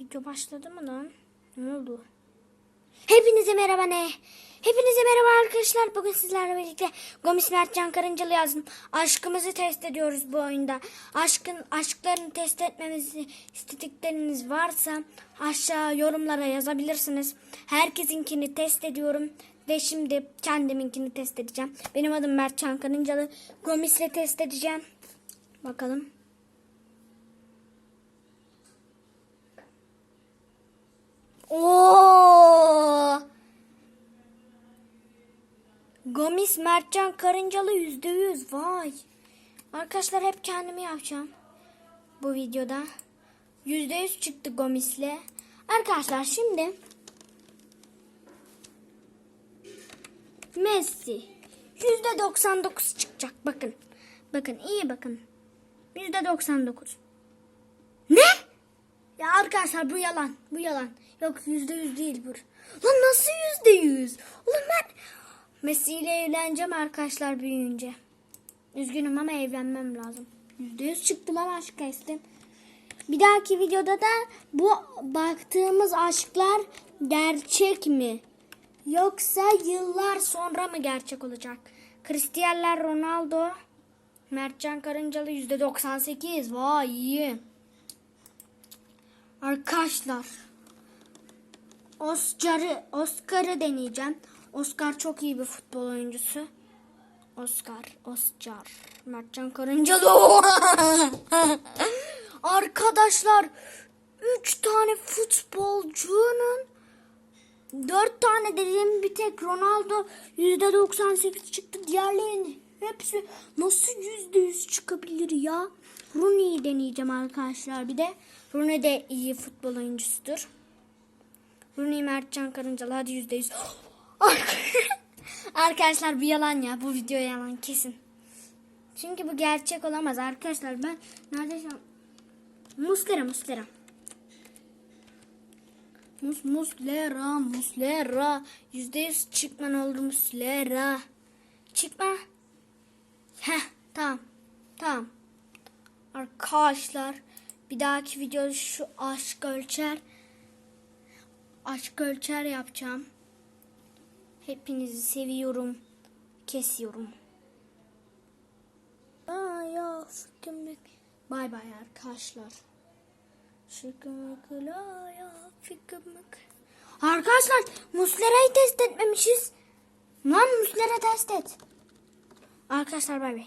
Video başladı mı lan? Ne oldu? Hepinize merhaba ne? Hepinize merhaba arkadaşlar. Bugün sizlerle birlikte Gomis Mertcan Karıncalı yazdım. Aşkımızı test ediyoruz bu oyunda. Aşkın aşklarını test etmemizi istedikleriniz varsa aşağı yorumlara yazabilirsiniz. Herkesinkini test ediyorum. Ve şimdi kendiminkini test edeceğim. Benim adım Mertcan Karıncalı. Gomis'le test edeceğim. Bakalım. Gomis Mertcan Karıncalı yüzde yüz. Vay. Arkadaşlar hep kendimi yapacağım. Bu videoda. Yüzde yüz çıktı Gomis'le. Arkadaşlar şimdi Messi. Yüzde doksan dokuz çıkacak. Bakın. Bakın iyi bakın. Yüzde doksan dokuz. Ne? Ya arkadaşlar bu yalan. Bu yalan. Yok yüzde yüz değil bu. Lan nasıl yüzde yüz? Ben Messi ile evleneceğim arkadaşlar büyüyünce. Üzgünüm ama evlenmem lazım. Yüzde yüz çıktı lan aşk testim. Bir dahaki videoda da bu baktığımız aşklar gerçek mi? Yoksa yıllar sonra mı gerçek olacak? Cristiano Ronaldo, Mertcan Karıncalı yüzde 98. Vay iyi. Arkadaşlar. Oscar'ı Oscar'ı deneyeceğim. Oscar çok iyi bir futbol oyuncusu. Oscar, Oscar. Mertcan Karıncalı. Arkadaşlar 3 tane futbolcunun 4 tane dediğim bir tek Ronaldo %98 çıktı. Diğerlerinin hepsi nasıl %100 çıkabilir ya? Rooney'i deneyeceğim arkadaşlar bir de. Rooney de iyi futbol oyuncusudur. Rooney Mertcan Karıncalı hadi %100. arkadaşlar bu yalan ya. Bu video yalan kesin. Çünkü bu gerçek olamaz arkadaşlar. Ben neredeyse Muslera Muslera. Mus Muslera Muslera. Yüzde yüz çıkman oldu Muslera. Çıkma. Heh tamam. Tamam. Arkadaşlar bir dahaki videoda şu aşk ölçer. Aşk ölçer yapacağım. Hepinizi seviyorum. Kesiyorum. Ay ya fıkkımlık. Bay bay arkadaşlar. Şıkkımlıkla ya fıkkımlık. Arkadaşlar Muslera'yı test etmemişiz. Lan Muslera test et. Arkadaşlar bay bay.